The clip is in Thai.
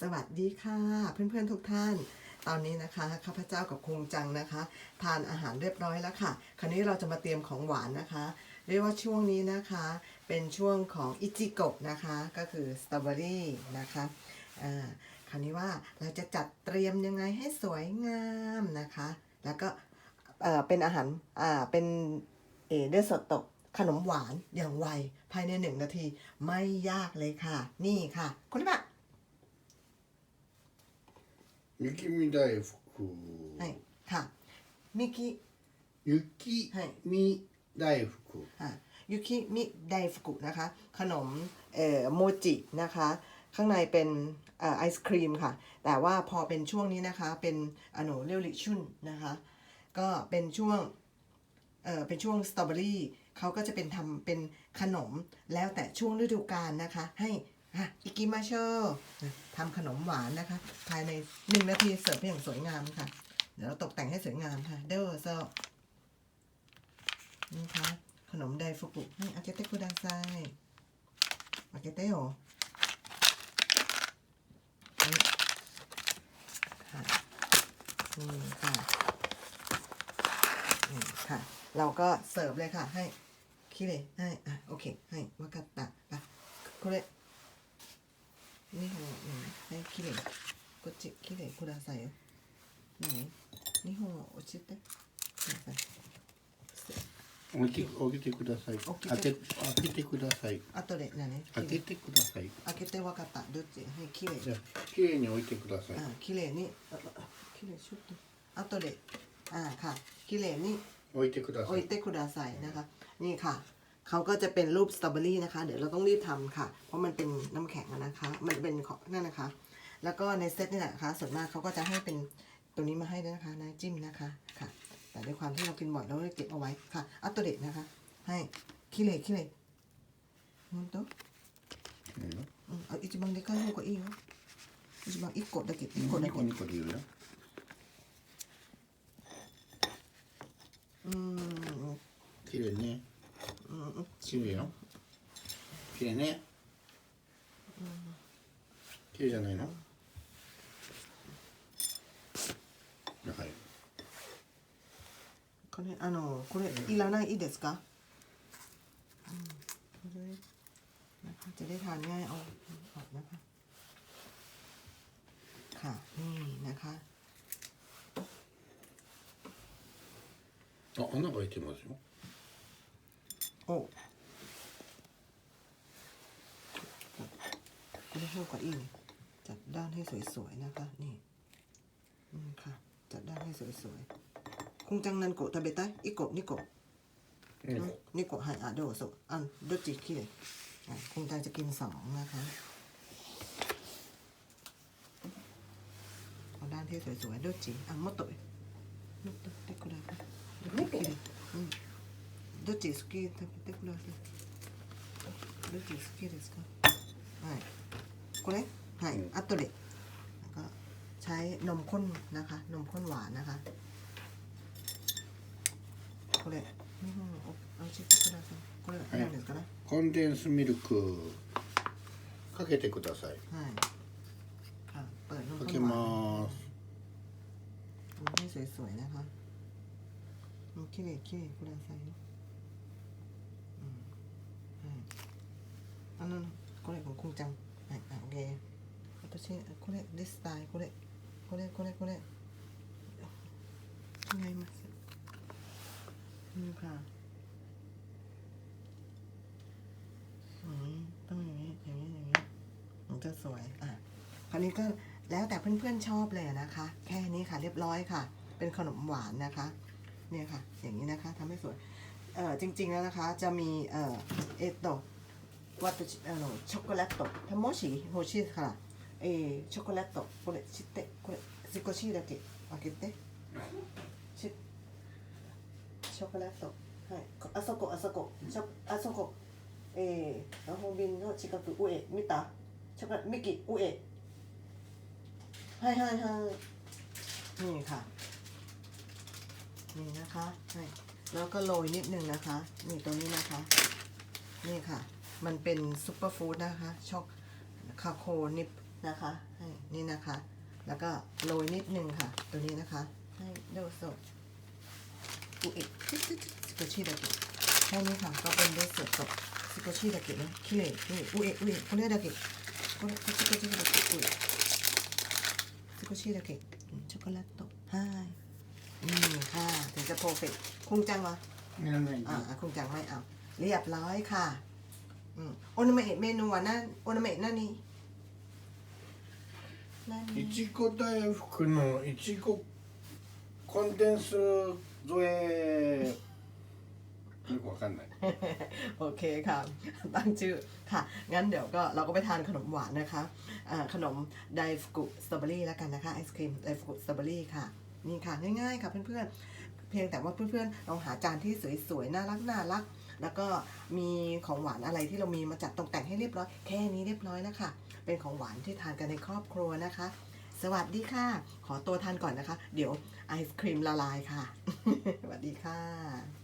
สวัสดีค่ะ เพื่อนๆทุกท่าน ตอนนี้นะคะข้าพเจ้ากับคงจังนะคะ ทานอาหารเรียบร้อยแล้วค่ะ คราวนี้เราจะมาเตรียมของหวานนะคะ เรียกว่าช่วงนี้นะคะ เป็นช่วงของอิจิโกะนะคะ ก็คือสตรอเบอรี่นะคะอ่าคราวนี้ว่าเราจะจัดเตรียมยังไงให้สวยงามนะคะ แล้วก็เอ่อเป็นอาหารอ่าเป็นเอเดอร์สดตกขนมหวานอย่างไวภายในหนึ่งนาที ไม่ยากเลยค่ะ นี่ค่ะคุณลิบะ 雪見大福、はいค่ะมิกิ 雪はい見大福、 อ่ะยุคิมิไดฟุกุนะคะ ขนมเอ่อโมจินะคะ ข้างในเป็นเอ่อไอศครีมค่ะ แต่ว่าพอเป็นช่วงนี้นะคะ เป็นอโนเรียวลิชุนนะคะ ก็เป็นช่วงเอ่อเป็นช่วงสตรอเบอรี่เขาก็จะเป็นทำเป็นขนมแล้วแต่ช่วงฤดูกาลนะคะ ให้ อิกิมาโชทำขนมหวานนะคะ ภายในหนึ่งนาทีเสิร์ฟอย่างสวยงามค่ะ เดี๋ยวเราตกแต่งให้สวยงามค่ะ เดอโซนี่ค่ะขนมไดฟุกุให้อาเกเตคุดาไซอาเกเตโอนี่ค่ะนี่ค่ะ เราก็เสิร์ฟเลยค่ะ ให้คิเลให้อะโอเค ให้วากาตะอะこれね本う、ん、はい綺麗こっち綺麗くださいよ何？2本は落ちて置いて置いてください。開け開けてください。後で何？開けてください。開けてわかった。どっち？はい、綺麗。綺麗に置いてください。綺麗に。綺麗ちょっと。後で、あ、か、綺麗に置いてください。置いてください。なんか、にか。 เขาก็จะเป็นรูปสตรอเบอรี่นะคะ เดี๋ยวเราต้องรีบทำค่ะ เพราะมันเป็นน้ำแข็งอะนะคะ มันเป็นของนั่นนะคะ แล้วก็ในเซตนี่แหละนะคะ ส่วนมากเขาก็จะให้เป็นตัวนี้มาให้ด้วยนะคะน้ำจิ้มนะคะ ค่ะ แต่ด้วยความที่เรากินบ่อยเราเลยเก็บเอาไว้ค่ะอัตโตเดะนะคะ ให้きれいきれい本当いいようんあ一番でかい方がいいよ一番一個だけ一個だけニコニコで言うよ。うーん綺麗ね。 うん綺麗よ。綺麗ね。綺麗じゃないの？はい。これあのこれいらないですかอืมこれนะคะจะได้ทานง่ายเอาออกนะคะ ค่ะนี่นะคะ あ、穴が開いてますよ。 โอ้この方がいいねจัดด้านให้สวยๆนะคะ นี่อืมค่ะ จัดด้านให้สวยๆคงจังนันโกะ食べたい一個二個うん2個はいあどうぞあどっちきれいอ่ะคงจังจะกินสองนะคะเอาด้านที่สวยๆどっちあもっともっとでくださいどっちきれいうんどっち好き食べてくださいどっち好きですかはい これはい、うんあとでแล้วก็ใช้นมข้นนะคะ นมข้นหวานนะคะこれ日本を教えてくださいこれは何ですかねコンデンスミルクかけてください。はいค่ะเปิดนม か ข้ け นหวาน ます。 ดูให้สวยๆนะคะอืมきれいきれいくださいようんはいあのこれของคุณจังはい あオッケー私これですたいこれこれこれこれ違いますนี่ค่ะอืมต้องอย่างนี้อย่างนี้อย่างนี้มันจะสวยอ่ะคราวนี้ก็แล้วแต่เพื่อนๆชอบเลยนะคะ แค่นี้ค่ะ เรียบร้อยค่ะ เป็นขนมหวานนะคะ เนี่ยค่ะ อย่างนี้นะคะทำให้สวย เอ่อจริงๆแล้วนะคะ จะมีเอ่อเอโต วัตชิあのチョコレートもし欲しいからえー、チョコレートこれ知ってこれ少しだけ開けてしチョコレートはいこあそこあそこチョあそこえー、魔法瓶の近く上見たチョコレートミキ上はいはいはいนี่ค่ะ นี่นะคะให้แล้วก็โรยนิดนึงนะคะ นี่ตัวนี้นะคะ นี่ค่ะ มันเป็นซุปเปอร์ฟู้ดนะคะ ช็อกคาโคนิป นะคะ ให้นี่นะคะ แล้วก็โรยนิดนึงค่ะ ตัวนี้นะคะ ให้โดโซอุเอะสกุชิดาเกะแค่นี้ค่ะ ก็เป็นเดสเซอร์ตสกุชิดาเกะนะคิเลคิเลอุเอะอุเอะこれだけこれสกุชิดาเกะอุเอะสกุชิดาเกะช็อกโกแลตโตはいนี่ค่ะ ถึงจะโปรเฟกคุงจังวะ いらない อ่าคุงจังไม่เอา เรียบร้อยค่ะ อืม โอนาเมะเมนูは何โอนาเมะ何何いちご大福のいちごコンデンス添えよくわかんない โอเคค่ะ ตั้งชื่อค่ะ งั้นเดี๋ยวก็เราก็ไปทานขนมหวานนะคะอ่าขนมไดฟุกุสตรอเบอรี่แล้วกันนะคะ ไอศครีมไดฟุกุสตรอเบอรี่ค่ะ นี่ค่ะ ง่ายๆค่ะเพื่อนๆ เพียงแต่ว่าเพื่อนๆลองหาจานที่สวยๆ น่ารักน่ารัก แล้วก็มีของหวานอะไรที่เรามีมาจัดตกแต่งให้เรียบร้อย แค่นี้เรียบร้อยแล้วค่ะ เป็นของหวานที่ทานกันในครอบครัวนะคะ สวัสดีค่ะ ขอตัวทานก่อนนะคะ เดี๋ยวไอศครีมละลายค่ะ สวัสดีค่ะ